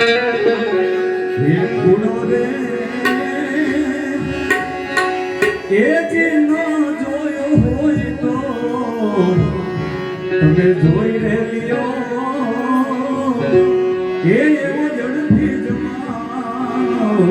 રે તમે જોઈ રહેલિયો એ એવો ઝડપી જમાનો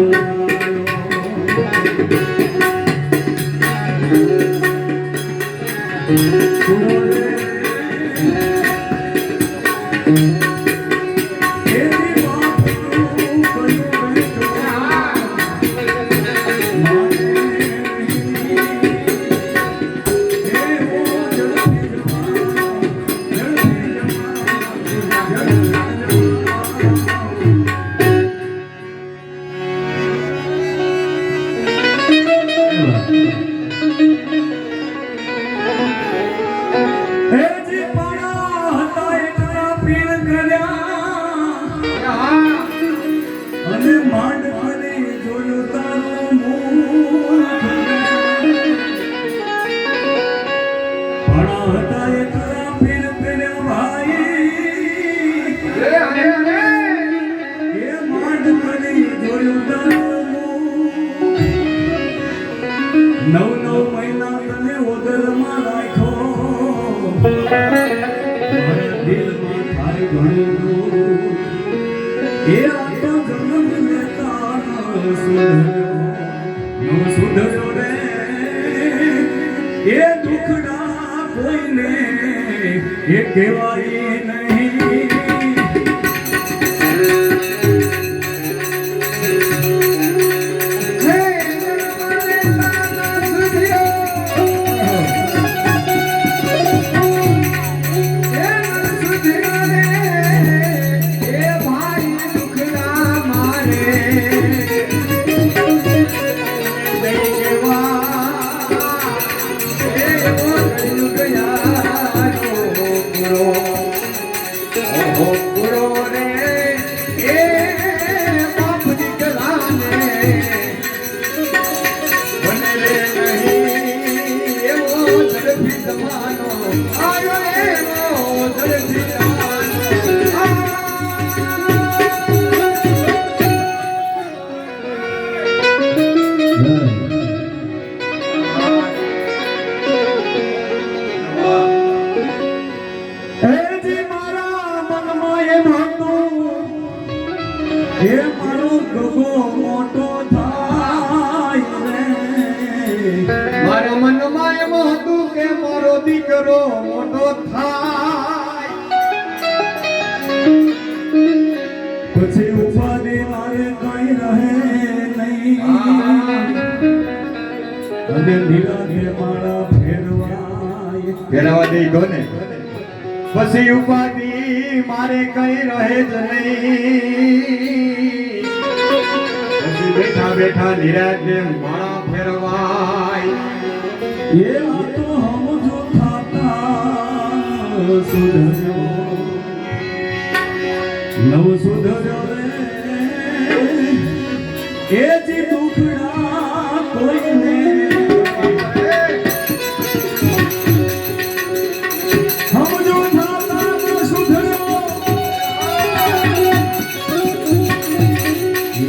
નવ નવ મહિના તને ઉદરમાં રાખ્યો દિલમાં થાય ઘણું એ આ તો જન્મ ન સુધર્યો, ન રે. એ દુઃખડા કોઈને એ કહેવાય મારા મનમાં એમ હતું મારો ગગો થાય. પછી ઉપાધિ મારે કઈ રહે નહીં. અને નિરાગે માળા ફેરવાય. ફેરવા દઈ કોને? પછી ઉપાધિ મારે કઈ રહે જ નહીં. બેઠા બેઠા નિરાજે માળા ફેરવાય. એ થાતા સુધર્યો નવ સુધર્યો રે. એ જે દુખડા કોઈને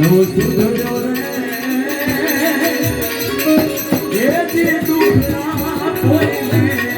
નવ સુધર્યો રે. એ જે દુખડા કોઈને